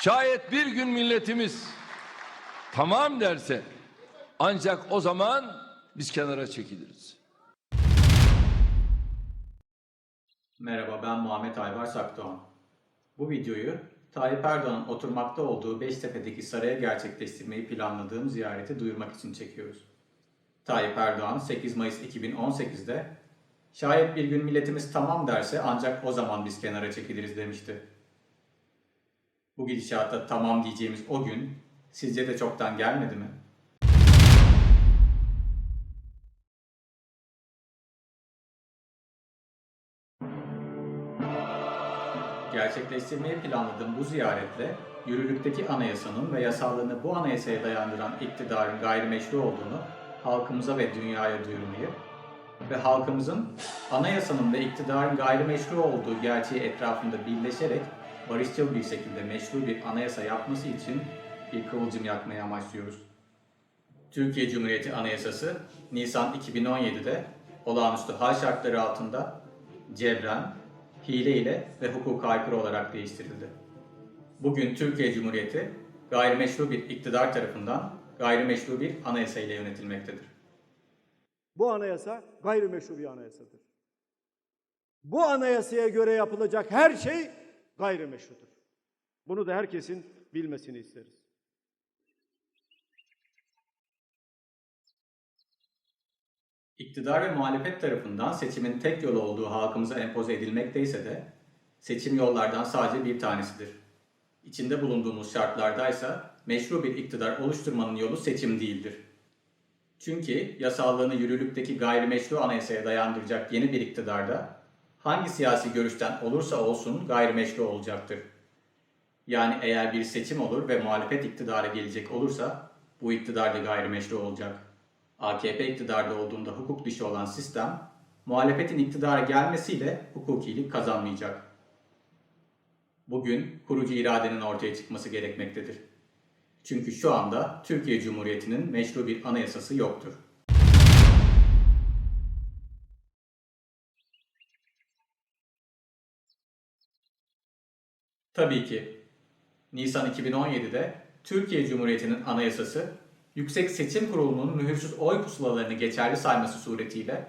Şayet bir gün milletimiz tamam derse ancak o zaman biz kenara çekiliriz. Merhaba ben Muhammed Aybar Akdoğan. Bu videoyu Tayyip Erdoğan'ın oturmakta olduğu Beştepe'deki saraya gerçekleştirmeyi planladığım ziyareti duyurmak için çekiyoruz. Tayyip Erdoğan 8 Mayıs 2018'de şayet bir gün milletimiz tamam derse ancak o zaman biz kenara çekiliriz demişti. Bu gidişatta tamam diyeceğimiz o gün sizce de çoktan gelmedi mi? Gerçekleştirmeyi planladığım bu ziyaretle yürürlükteki anayasanın ve yasallığını bu anayasaya dayandıran iktidarın gayrimeşru olduğunu halkımıza ve dünyaya duyurmayı ve halkımızın anayasanın ve iktidarın gayrimeşru olduğu gerçeği etrafında birleşerek barışçıl bir şekilde meşru bir anayasa yapması için bir kıvılcım yakmayı amaçlıyoruz. Türkiye Cumhuriyeti Anayasası Nisan 2017'de olağanüstü hal şartları altında cebren, hile ile ve hukuka aykırı olarak değiştirildi. Bugün Türkiye Cumhuriyeti gayrimeşru bir iktidar tarafından gayrimeşru bir anayasa ile yönetilmektedir. Bu anayasa gayrimeşru bir anayasadır. Bu anayasaya göre yapılacak her şey gayrimeşrudur. Bunu da herkesin bilmesini isteriz. İktidar ve muhalefet tarafından seçimin tek yolu olduğu halkımıza empoze edilmekteyse de seçim yollardan sadece bir tanesidir. İçinde bulunduğumuz şartlardaysa meşru bir iktidar oluşturmanın yolu seçim değildir. Çünkü yasallığını yürürlükteki gayrimeşru anayasaya dayandıracak yeni bir iktidarda hangi siyasi görüşten olursa olsun gayrimeşru olacaktır. Yani eğer bir seçim olur ve muhalefet iktidara gelecek olursa bu iktidar da gayrimeşru olacak. AKP iktidarda olduğunda hukuk dışı olan sistem, muhalefetin iktidara gelmesiyle hukukilik kazanmayacak. Bugün kurucu iradenin ortaya çıkması gerekmektedir. Çünkü şu anda Türkiye Cumhuriyeti'nin meşru bir anayasası yoktur. Tabii ki Nisan 2017'de Türkiye Cumhuriyeti'nin anayasası Yüksek Seçim Kurulu'nun mühürsüz oy pusulalarını geçerli sayması suretiyle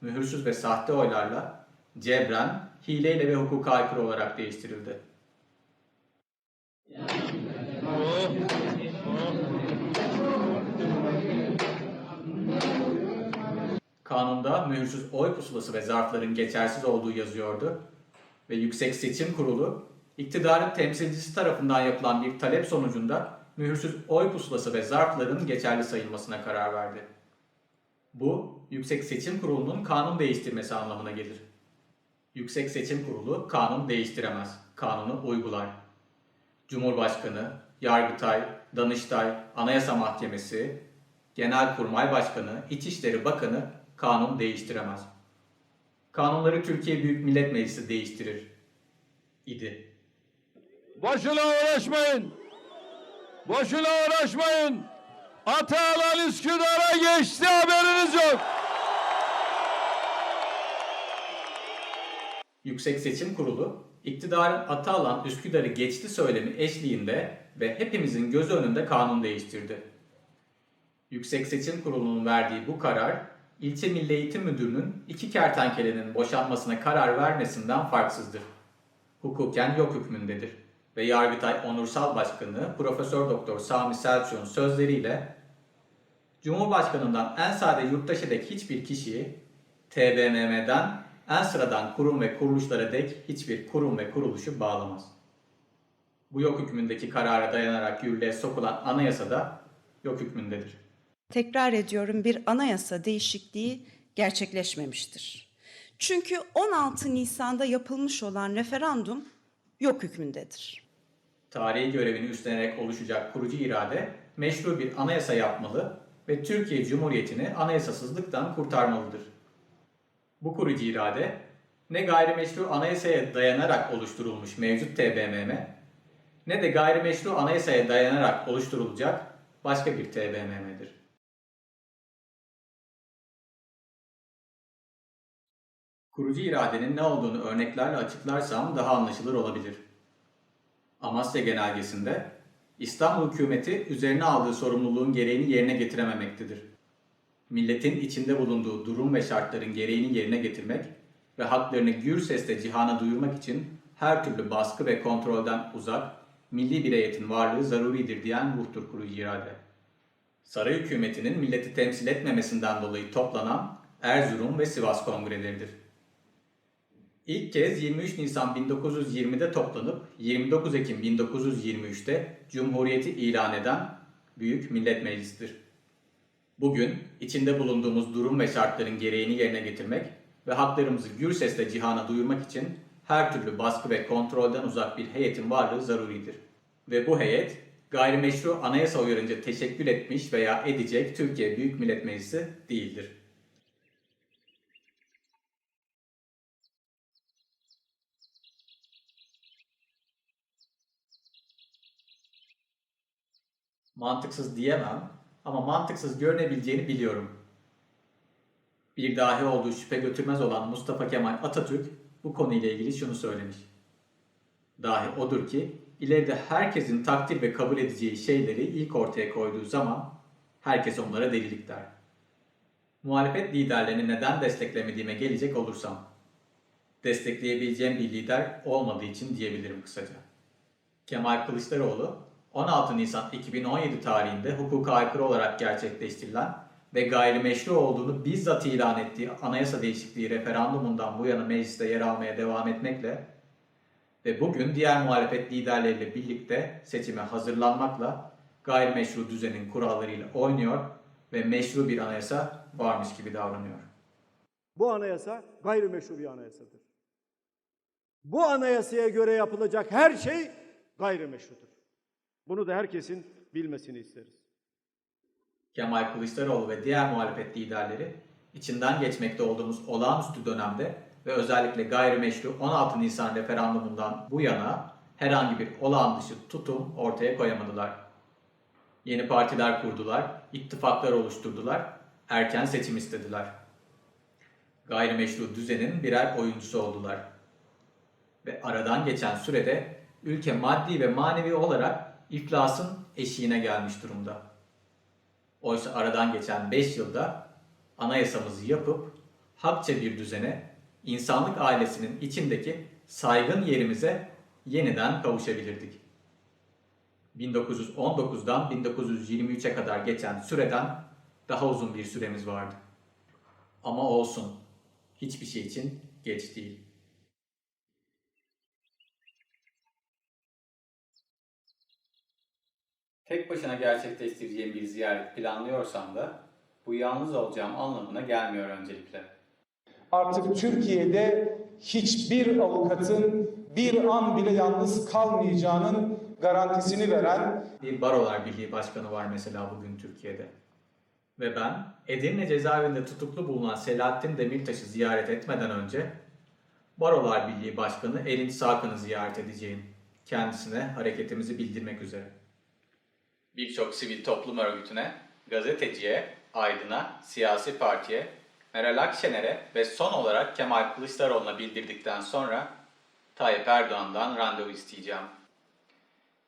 mühürsüz ve sahte oylarla cebren, hileyle ve hukuka aykırı olarak değiştirildi. Kanunda mühürsüz oy pusulası ve zarfların geçersiz olduğu yazıyordu ve Yüksek Seçim Kurulu iktidarın temsilcisi tarafından yapılan bir talep sonucunda mühürsüz oy pusulası ve zarfların geçerli sayılmasına karar verdi. Bu, Yüksek Seçim Kurulu'nun kanun değiştirmesi anlamına gelir. Yüksek Seçim Kurulu kanun değiştiremez, kanunu uygular. Cumhurbaşkanı, Yargıtay, Danıştay, Anayasa Mahkemesi, Genelkurmay Başkanı, İçişleri Bakanı kanun değiştiremez. Kanunları Türkiye Büyük Millet Meclisi değiştirir. idi. Boşuna uğraşmayın. Boşuna uğraşmayın. Atalan Üsküdar'a geçti haberiniz yok. Yüksek Seçim Kurulu, iktidarın atı alan Üsküdar'ı geçti söylemi eşliğinde ve hepimizin göz önünde kanun değiştirdi. Yüksek Seçim Kurulu'nun verdiği bu karar, ilçe Milli Eğitim Müdürü'nün iki kertenkelenin boşanmasına karar vermesinden farksızdır. Hukuken yok hükmündedir ve Yargıtay Onursal Başkanı Profesör Doktor Sami Selçuk'un sözleriyle Cumhurbaşkanından en sade yurttaşa dek hiçbir kişiyi, TBMM'den en sıradan kurum ve kuruluşlara dek hiçbir kurum ve kuruluşu bağlamaz. Bu yok hükmündeki karara dayanarak yürürlüğe sokulan anayasa da yok hükmündedir. Tekrar ediyorum bir anayasa değişikliği gerçekleşmemiştir. Çünkü 16 Nisan'da yapılmış olan referandum yok hükmündedir. Tarihi görevini üstlenerek oluşacak kurucu irade meşru bir anayasa yapmalı ve Türkiye Cumhuriyeti'ni anayasasızlıktan kurtarmalıdır. Bu kurucu irade ne gayrimeşru anayasaya dayanarak oluşturulmuş mevcut TBMM ne de gayrimeşru anayasaya dayanarak oluşturulacak başka bir TBMM'dir. Kurucu iradenin ne olduğunu örneklerle açıklarsam daha anlaşılır olabilir. Amasya Genelgesi'nde İstanbul hükümeti üzerine aldığı sorumluluğun gereğini yerine getirememektedir. Milletin içinde bulunduğu durum ve şartların gereğini yerine getirmek ve haklarını gür sesle cihana duyurmak için her türlü baskı ve kontrolden uzak, milli bir heyetin varlığı zaruridir diyen ruhtur kuru irade. Saray hükümetinin milleti temsil etmemesinden dolayı toplanan Erzurum ve Sivas kongreleridir. İlk kez 23 Nisan 1920'de toplanıp 29 Ekim 1923'te Cumhuriyeti ilan eden Büyük Millet Meclisi'dir. Bugün içinde bulunduğumuz durum ve şartların gereğini yerine getirmek ve haklarımızı gür sesle cihana duyurmak için her türlü baskı ve kontrolden uzak bir heyetin varlığı zaruridir. Ve bu heyet gayrimeşru anayasa uyarınca teşekkül etmiş veya edecek Türkiye Büyük Millet Meclisi değildir. Mantıksız diyemem ama mantıksız görünebileceğini biliyorum. Bir dahi olduğu şüphe götürmez olan Mustafa Kemal Atatürk bu konuyla ilgili şunu söylemiş. Dahi odur ki ileride herkesin takdir ve kabul edeceği şeyleri ilk ortaya koyduğu zaman herkes onlara delilik der. Muhalefet liderlerini neden desteklemediğime gelecek olursam, destekleyebileceğim bir lider olmadığı için diyebilirim kısaca. Kemal Kılıçdaroğlu 16 Nisan 2017 tarihinde hukuka aykırı olarak gerçekleştirilen ve gayrimeşru olduğunu bizzat ilan ettiği anayasa değişikliği referandumundan bu yana mecliste yer almaya devam etmekle ve bugün diğer muhalefet liderleriyle birlikte seçime hazırlanmakla gayrimeşru düzenin kurallarıyla oynuyor ve meşru bir anayasa varmış gibi davranıyor. Bu anayasa gayrimeşru bir anayasadır. Bu anayasaya göre yapılacak her şey gayrimeşrudur. Bunu da herkesin bilmesini isteriz. Kemal Kılıçdaroğlu ve diğer muhalefet liderleri içinden geçmekte olduğumuz olağanüstü dönemde ve özellikle gayrimeşru 16 Nisan referandumundan bu yana herhangi bir olağan dışı tutum ortaya koyamadılar. Yeni partiler kurdular, ittifaklar oluşturdular, erken seçim istediler. Gayrimeşru düzenin birer oyuncusu oldular. Ve aradan geçen sürede ülke maddi ve manevi olarak iflasın eşiğine gelmiş durumda. Oysa aradan geçen 5 yılda anayasamızı yapıp hakça bir düzene, insanlık ailesinin içindeki saygın yerimize yeniden kavuşabilirdik. 1919'dan 1923'e kadar geçen süreden daha uzun bir süremiz vardı. Ama olsun, hiçbir şey için geç değil. Tek başına gerçekleştireceğim bir ziyaret planlıyorsam da bu yalnız olacağım anlamına gelmiyor öncelikle. Artık Türkiye'de hiçbir avukatın bir an bile yalnız kalmayacağının garantisini veren Bir Barolar Birliği Başkanı var mesela bugün Türkiye'de. Ve ben Edirne cezaevinde tutuklu bulunan Selahattin Demirtaş'ı ziyaret etmeden önce Barolar Birliği Başkanı Erinç Sakın'ı ziyaret edeceğim. Kendisine hareketimizi bildirmek üzere. Birçok sivil toplum örgütüne, gazeteciye, aydına, siyasi partiye, Meral Akşener'e ve son olarak Kemal Kılıçdaroğlu'na bildirdikten sonra Tayyip Erdoğan'dan randevu isteyeceğim.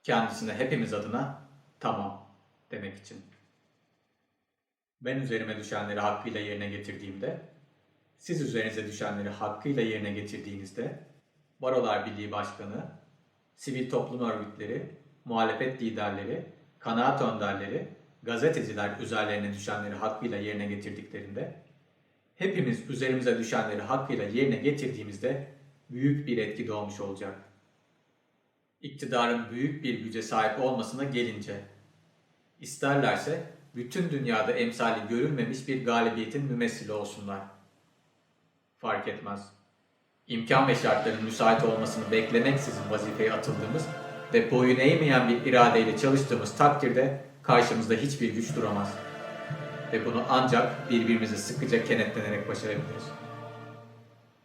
Kendisine hepimiz adına tamam demek için. Ben üzerime düşenleri hakkıyla yerine getirdiğimde, siz üzerinize düşenleri hakkıyla yerine getirdiğinizde, Barolar Birliği Başkanı, sivil toplum örgütleri, muhalefet liderleri, kanaat önderleri, gazeteciler üzerlerine düşenleri hakkıyla yerine getirdiklerinde, hepimiz üzerimize düşenleri hakkıyla yerine getirdiğimizde büyük bir etki doğmuş olacak. İktidarın büyük bir güce sahip olmasına gelince, isterlerse bütün dünyada emsali görülmemiş bir galibiyetin mümessili olsunlar. Fark etmez. İmkan ve şartların müsait olmasını beklemeksizin vazifeye atıldığımız ve boyun eğmeyen bir iradeyle çalıştığımız takdirde karşımızda hiçbir güç duramaz. Ve bunu ancak birbirimizi sıkıca kenetlenerek başarabiliriz.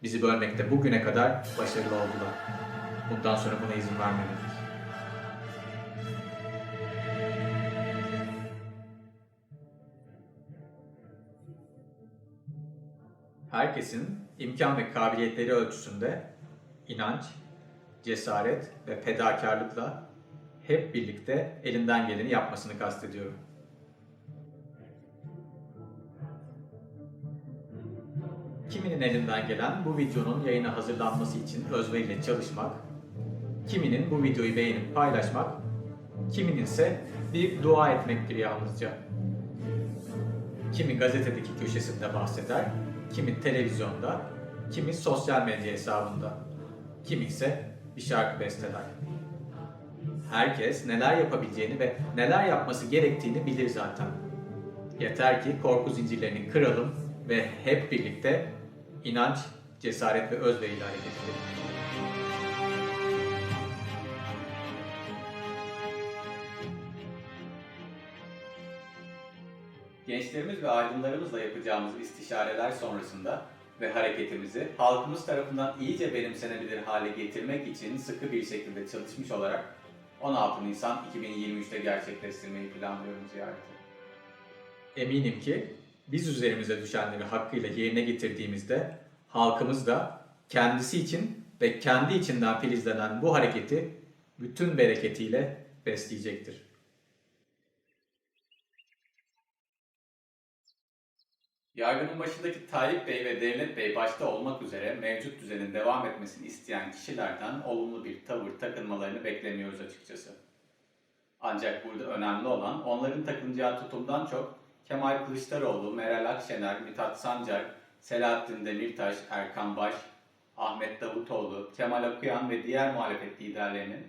Bizi bölmekte bugüne kadar başarılı oldular. Bundan sonra buna izin vermemeliyiz. Herkesin imkan ve kabiliyetleri ölçüsünde inanç, cesaret ve fedakarlıkla hep birlikte elinden geleni yapmasını kastediyorum. Kiminin elinden gelen bu videonun yayına hazırlanması için özveriyle çalışmak, kiminin bu videoyu beğenip paylaşmak, kiminin ise bir dua etmektir yalnızca. Kimi gazetedeki köşesinde bahseder, kimi televizyonda, kimi sosyal medya hesabında, kimi ise bir şarkı besteler. Herkes neler yapabileceğini ve neler yapması gerektiğini bilir zaten. Yeter ki korku zincirlerini kıralım ve hep birlikte inanç, cesaret ve özveriyle hareket edelim. Gençlerimiz ve aydınlarımızla yapacağımız istişareler sonrasında ve hareketimizi halkımız tarafından iyice benimsenebilir hale getirmek için sıkı bir şekilde çalışmış olarak 16 Nisan 2023'te gerçekleştirmeyi planlıyorum ziyareti. Eminim ki biz üzerimize düşenleri hakkıyla yerine getirdiğimizde halkımız da kendisi için ve kendi içinden filizlenen bu hareketi bütün bereketiyle besleyecektir. Yargının başındaki Tayyip Bey ve Devlet Bey başta olmak üzere mevcut düzenin devam etmesini isteyen kişilerden olumlu bir tavır takınmalarını beklemiyoruz açıkçası. Ancak burada önemli olan onların takınacağı tutumdan çok Kemal Kılıçdaroğlu, Meral Akşener, Mithat Sancar, Selahattin Demirtaş, Erkan Baş, Ahmet Davutoğlu, Kemal Akıyan ve diğer muhalefet liderlerinin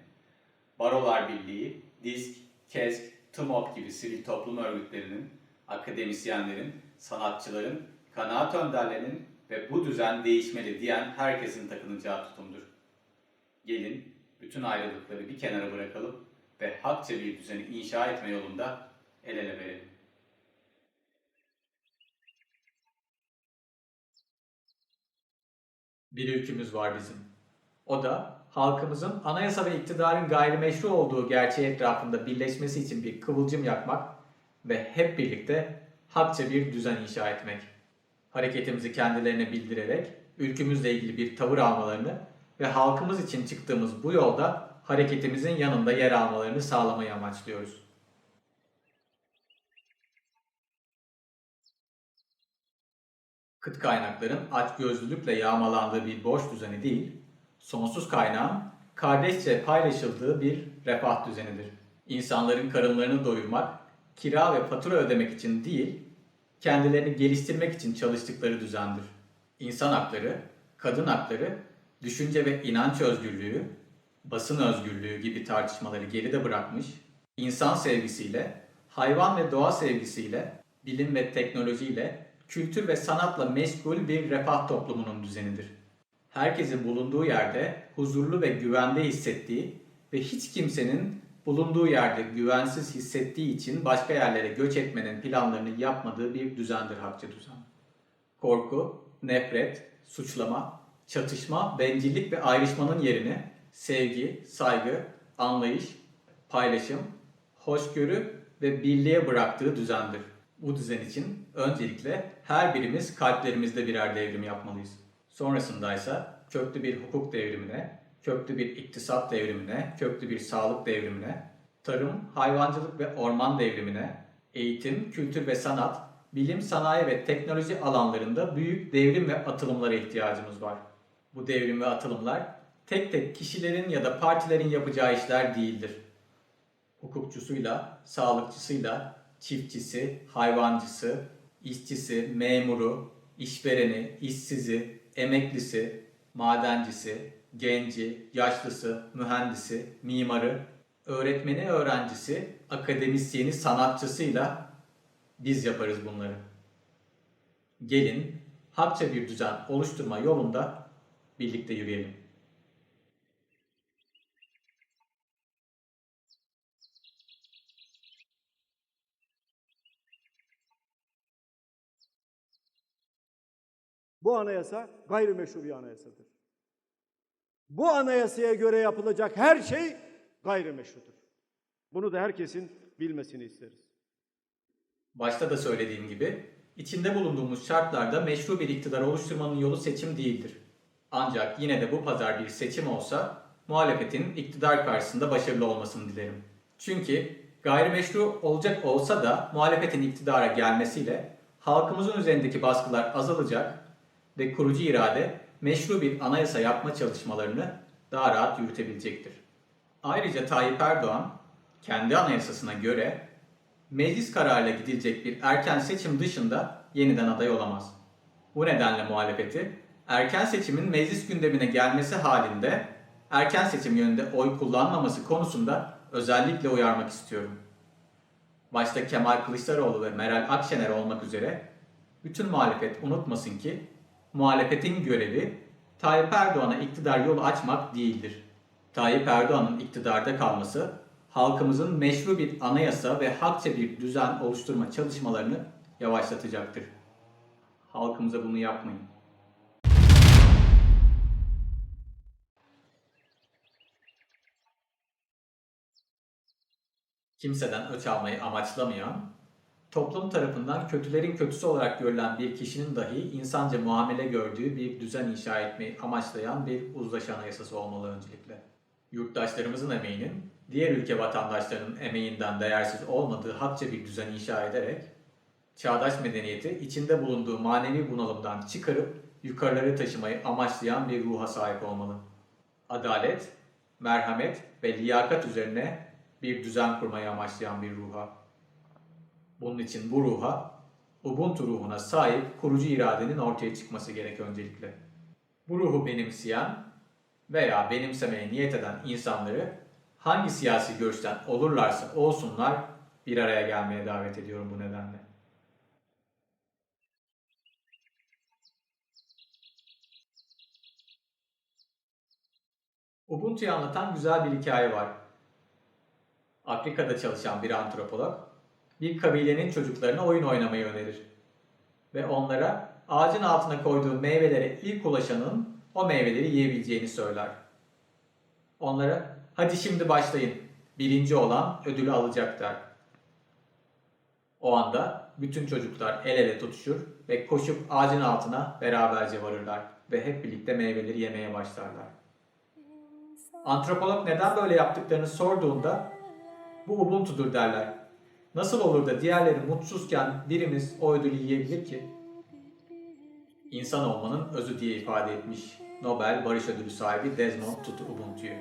Barolar Birliği, DİSK, KESK, TMOB gibi sivil toplum örgütlerinin, akademisyenlerin, sanatçıların, kanaat önderlerinin ve bu düzen değişmeli diyen herkesin takınacağı tutumdur. Gelin bütün ayrılıkları bir kenara bırakalım ve hakça bir düzeni inşa etme yolunda el ele verelim. Bir ülkümüz var bizim. O da halkımızın anayasa ve iktidarın gayrimeşru olduğu gerçeği etrafında birleşmesi için bir kıvılcım yakmak ve hep birlikte hakça bir düzen inşa etmek. Hareketimizi kendilerine bildirerek ülkümüzle ilgili bir tavır almalarını ve halkımız için çıktığımız bu yolda hareketimizin yanında yer almalarını sağlamayı amaçlıyoruz. Kıt kaynakların açgözlülükle yağmalandığı bir borç düzeni değil, sonsuz kaynağın kardeşçe paylaşıldığı bir refah düzenidir. İnsanların karınlarını doyurmak, kira ve fatura ödemek için değil, kendilerini geliştirmek için çalıştıkları düzendir. İnsan hakları, kadın hakları, düşünce ve inanç özgürlüğü, basın özgürlüğü gibi tartışmaları geride bırakmış, insan sevgisiyle, hayvan ve doğa sevgisiyle, bilim ve teknolojiyle, kültür ve sanatla meşgul bir refah toplumunun düzenidir. Herkesin bulunduğu yerde huzurlu ve güvende hissettiği ve hiç kimsenin bulunduğu yerde güvensiz hissettiği için başka yerlere göç etmenin planlarını yapmadığı bir düzendir hakça düzen. Korku, nefret, suçlama, çatışma, bencillik ve ayrışmanın yerini sevgi, saygı, anlayış, paylaşım, hoşgörü ve birliğe bıraktığı düzendir. Bu düzen için öncelikle her birimiz kalplerimizde birer devrim yapmalıyız. Sonrasında ise köklü bir hukuk devrimine, köklü bir iktisat devrimine, köklü bir sağlık devrimine, tarım, hayvancılık ve orman devrimine, eğitim, kültür ve sanat, bilim, sanayi ve teknoloji alanlarında büyük devrim ve atılımlara ihtiyacımız var. Bu devrim ve atılımlar tek tek kişilerin ya da partilerin yapacağı işler değildir. Hukukçusuyla, sağlıkçısıyla, çiftçisi, hayvancısı, işçisi, memuru, işvereni, işsizi, emeklisi, madencisi, genci, yaşlısı, mühendisi, mimarı, öğretmeni, öğrencisi, akademisyeni, sanatçısıyla biz yaparız bunları. Gelin hakça bir düzen oluşturma yolunda birlikte yürüyelim. Bu anayasa gayrimeşru bir anayasadır. Bu anayasaya göre yapılacak her şey gayrimeşrudur. Bunu da herkesin bilmesini isteriz. Başta da söylediğim gibi içinde bulunduğumuz şartlarda meşru bir iktidar oluşturmanın yolu seçim değildir. Ancak yine de bu pazar bir seçim olsa muhalefetin iktidar karşısında başarılı olmasını dilerim. Çünkü gayrimeşru olacak olsa da muhalefetin iktidara gelmesiyle halkımızın üzerindeki baskılar azalacak ve kurucu irade meşru bir anayasa yapma çalışmalarını daha rahat yürütebilecektir. Ayrıca Tayyip Erdoğan kendi anayasasına göre meclis kararıyla gidilecek bir erken seçim dışında yeniden aday olamaz. Bu nedenle muhalefeti erken seçimin meclis gündemine gelmesi halinde erken seçim yönünde oy kullanmaması konusunda özellikle uyarmak istiyorum. Başta Kemal Kılıçdaroğlu ve Meral Akşener olmak üzere bütün muhalefet unutmasın ki muhalefetin görevi Tayyip Erdoğan'a iktidar yolu açmak değildir. Tayyip Erdoğan'ın iktidarda kalması halkımızın meşru bir anayasa ve hakça bir düzen oluşturma çalışmalarını yavaşlatacaktır. Halkımıza bunu yapmayın. Kimseden öç almayı amaçlamayan, toplum tarafından kötülerin kötüsü olarak görülen bir kişinin dahi insanca muamele gördüğü bir düzen inşa etmeyi amaçlayan bir uzlaşı anayasası olmalı öncelikle. Yurttaşlarımızın emeğinin diğer ülke vatandaşlarının emeğinden değersiz olmadığı hakça bir düzen inşa ederek çağdaş medeniyeti içinde bulunduğu manevi bunalımdan çıkarıp yukarıları taşımayı amaçlayan bir ruha sahip olmalı. Adalet, merhamet ve liyakat üzerine bir düzen kurmayı amaçlayan bir ruha. Bunun için bu ruha, Ubuntu ruhuna sahip kurucu iradenin ortaya çıkması gerek öncelikle. Bu ruhu benimseyen veya benimsemeye niyet eden insanları hangi siyasi görüşten olurlarsa olsunlar bir araya gelmeye davet ediyorum bu nedenle. Ubuntu'yu anlatan güzel bir hikaye var. Afrika'da çalışan bir antropolog bir kabilenin çocuklarına oyun oynamayı önerir. Ve onlara ağacın altına koyduğu meyvelere ilk ulaşanın o meyveleri yiyebileceğini söyler. Onlara hadi şimdi başlayın, birinci olan ödülü alacak der. O anda bütün çocuklar el ele tutuşur ve koşup ağacın altına beraberce varırlar ve hep birlikte meyveleri yemeye başlarlar. Antropolog neden böyle yaptıklarını sorduğunda bu Ubuntu'dur derler. Nasıl olur da diğerleri mutsuzken birimiz o ödülü yiyebilir ki? İnsan olmanın özü diye ifade etmiş Nobel Barış Ödülü sahibi Desmond Tutu Ubuntu'yu.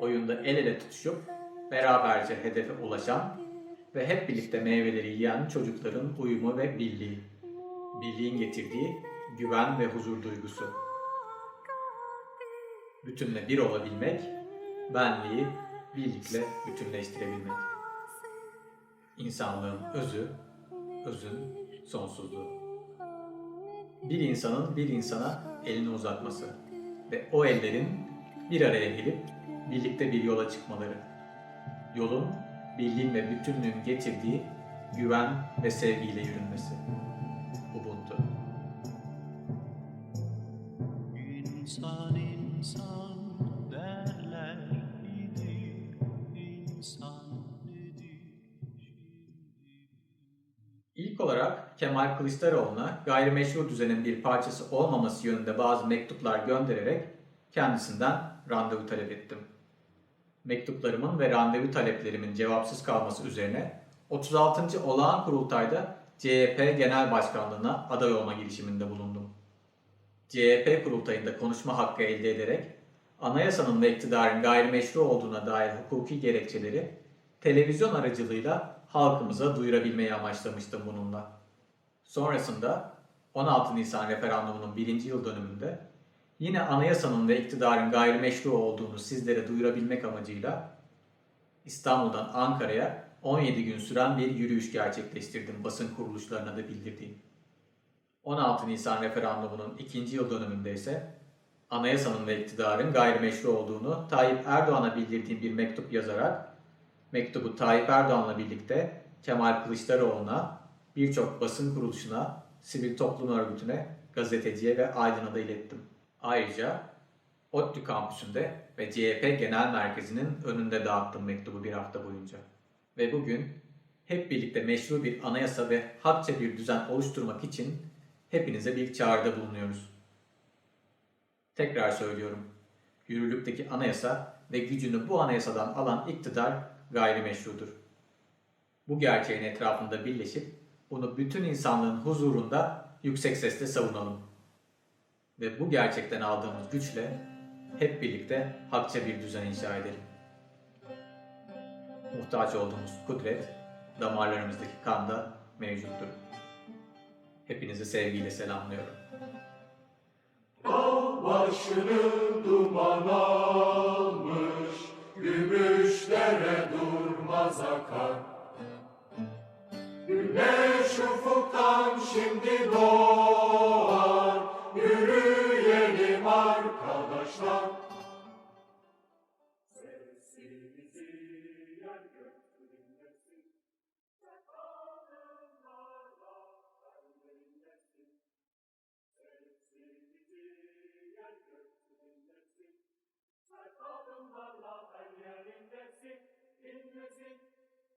Oyunda el ele tutuşup beraberce hedefe ulaşan ve hep birlikte meyveleri yiyen çocukların uyumu ve birliği. Birliğin getirdiği güven ve huzur duygusu. Bütünle bir olabilmek, benliği birlikle bütünleştirebilmek. İnsanlığın özü, özün sonsuzluğu. Bir insanın bir insana elini uzatması ve o ellerin bir araya gelip birlikte bir yola çıkmaları. Yolun birliğin ve bütünlüğün getirdiği güven ve sevgiyle yürünmesi. Ubuntu. İnsan insan derler idi, insan olarak Kemal Kılıçdaroğlu'na gayrimeşru düzenin bir parçası olmaması yönünde bazı mektuplar göndererek kendisinden randevu talep ettim. Mektuplarımın ve randevu taleplerimin cevapsız kalması üzerine 36. Olağan Kurultay'da CHP Genel Başkanlığı'na aday olma girişiminde bulundum. CHP kurultayında konuşma hakkı elde ederek anayasanın ve iktidarın gayrimeşru olduğuna dair hukuki gerekçeleri televizyon aracılığıyla halkımıza duyurabilmeyi amaçlamıştım bununla. Sonrasında 16 Nisan referandumunun birinci yıl dönümünde yine anayasanın ve iktidarın gayrimeşru olduğunu sizlere duyurabilmek amacıyla İstanbul'dan Ankara'ya 17 gün süren bir yürüyüş gerçekleştirdim basın kuruluşlarına da bildirdiğim. 16 Nisan referandumunun ikinci yıl dönümünde ise anayasanın ve iktidarın gayrimeşru olduğunu Tayyip Erdoğan'a bildirdiğim bir mektup yazarak mektubu Tayyip Erdoğan'la birlikte Kemal Kılıçdaroğlu'na, birçok basın kuruluşuna, sivil toplum örgütüne, gazeteciye ve aydına da ilettim. Ayrıca ODTÜ kampüsünde ve CHP Genel Merkezi'nin önünde dağıttım mektubu bir hafta boyunca. Ve bugün hep birlikte meşru bir anayasa ve hakça bir düzen oluşturmak için hepinize bir çağrıda bulunuyoruz. Tekrar söylüyorum. Yürürlükteki anayasa ve gücünü bu anayasadan alan iktidar gayrimeşrudur. Bu gerçeğin etrafında birleşip bunu bütün insanlığın huzurunda yüksek sesle savunalım. Ve bu gerçekten aldığımız güçle hep birlikte hakça bir düzen inşa edelim. Muhtaç olduğumuz kudret damarlarımızdaki kanda mevcuttur. Hepinizi sevgiyle selamlıyorum. Başını duman yaz akar. Güneş ufuktan şimdi doğar, yürüyelim arkadaşlar.